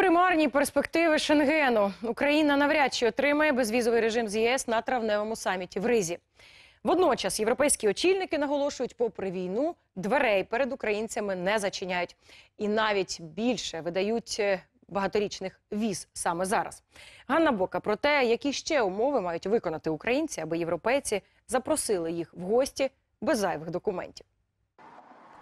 примарні перспективи Шенгену. Україна навряд чи отримає безвізовий режим з ЄС на травневому саміті в Ризі. Водночас європейські очільники наголошують, попри війну, дверей перед українцями не зачиняють. І навіть більше видають е, багаторічних віз саме зараз. Ганна Бока про те, які ще умови мають виконати українці, аби європейці запросили їх в гості без зайвих документів.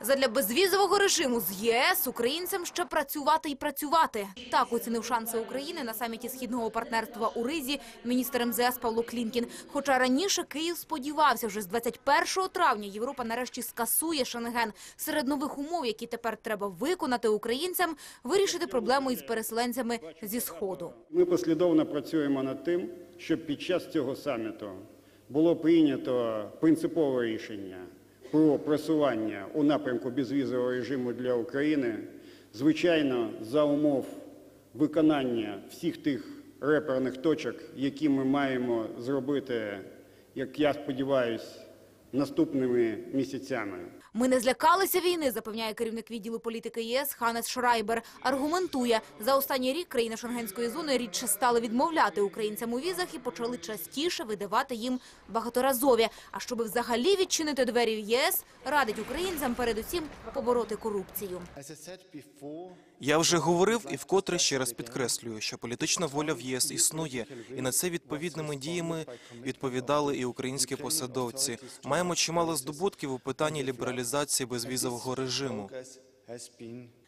Задля безвізового режиму з ЄС українцям ще працювати і працювати. Так оцінив шанси України на саміті східного партнерства у Ризі міністр МЗС Павло Клімкін. Хоча раніше Київ сподівався, вже з 21 травня Європа нарешті скасує Шенген. Серед нових умов, які тепер треба виконати українцям, вирішити проблему із переселенцями зі сходу. Ми послідовно працюємо над тим, щоб під час цього саміту було прийнято принципове рішення про просування у напрямку безвізового режиму для України, звичайно, за умов виконання всіх тих реперних точок, які ми маємо зробити, як я сподіваюся, наступними місяцями. Ми не злякалися війни, запевняє керівник відділу політики ЄС Ханес Шрайбер. Аргументує, за останній рік країни Шенгенської зони рідше стали відмовляти українцям у візах і почали частіше видавати їм багаторазові. А щоби взагалі відчинити двері в ЄС, радить українцям передусім побороти корупцію. Я вже говорив і вкотре ще раз підкреслюю, що політична воля в єС існує, і на це відповідними діями відповідали і українські посадовці. Маємо чимало здобутків у питанні лібералізації безвізового режиму.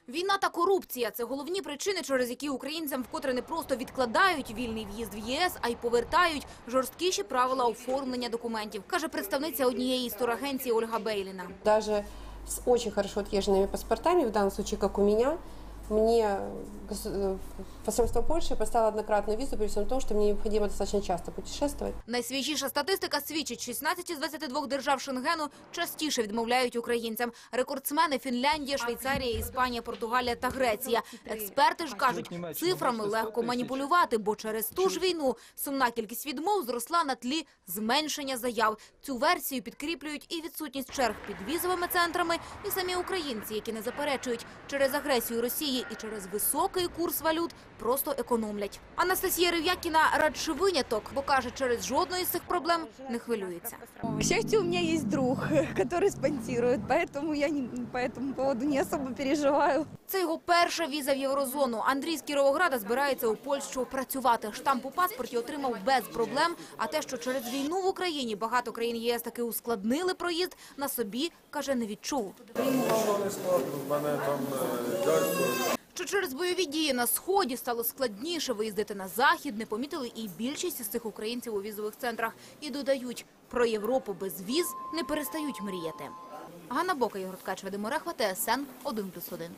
Війна та корупція – це головні причини, через які українцям вкотре не просто відкладають вільний в'їзд в ЄС, а й повертають жорсткіші правила оформлення документів, каже представниця однієї із турагенцій Ольга Бейліна. даже с очень хорошо отъезженными паспортами, в данном случае, как у меня, мне э, посольство Польши поставило однократную визу, при всем том, что мне необходимо достаточно часто путешествовать. Найсвіжіша статистика свідчить, 16 із 22 держав Шенгену частіше відмовляють українцям. Рекордсмени Фінляндія, Швейцарія, Іспанія, Португалія та Греція. Експерти ж кажуть, цифрами легко маніпулювати, бо через ту ж війну сумна кількість відмов зросла на тлі зменшення заяв. Цю версію підкріплюють і відсутність черг під візовими центрами, і самі українці, які не заперечують через агресію Росії і через високий курс валют, просто економлять. Анастасія Рев'якіна радше виняток, бо каже, через жодної з цих проблем не хвилюється. К счастью, у меня есть друг, который спонсирует, поэтому я не, по этому поводу не особо переживаю. Це його перша віза в єврозону. Андрій з Кіровограда збирається у Польщу працювати. Штамп у паспорті отримав без проблем. А те, що через війну в Україні багато країн ЄС таки ускладнили проїзд, на собі каже, не відчув. що через бойові дії на сході стало складніше виїздити на захід, не помітили і більшість із цих українців у візових центрах. І додають, про Європу без віз не перестають мріяти. Ганна Бока, Ігор Ткач, Вадим Орехва, ТСН 1+,1.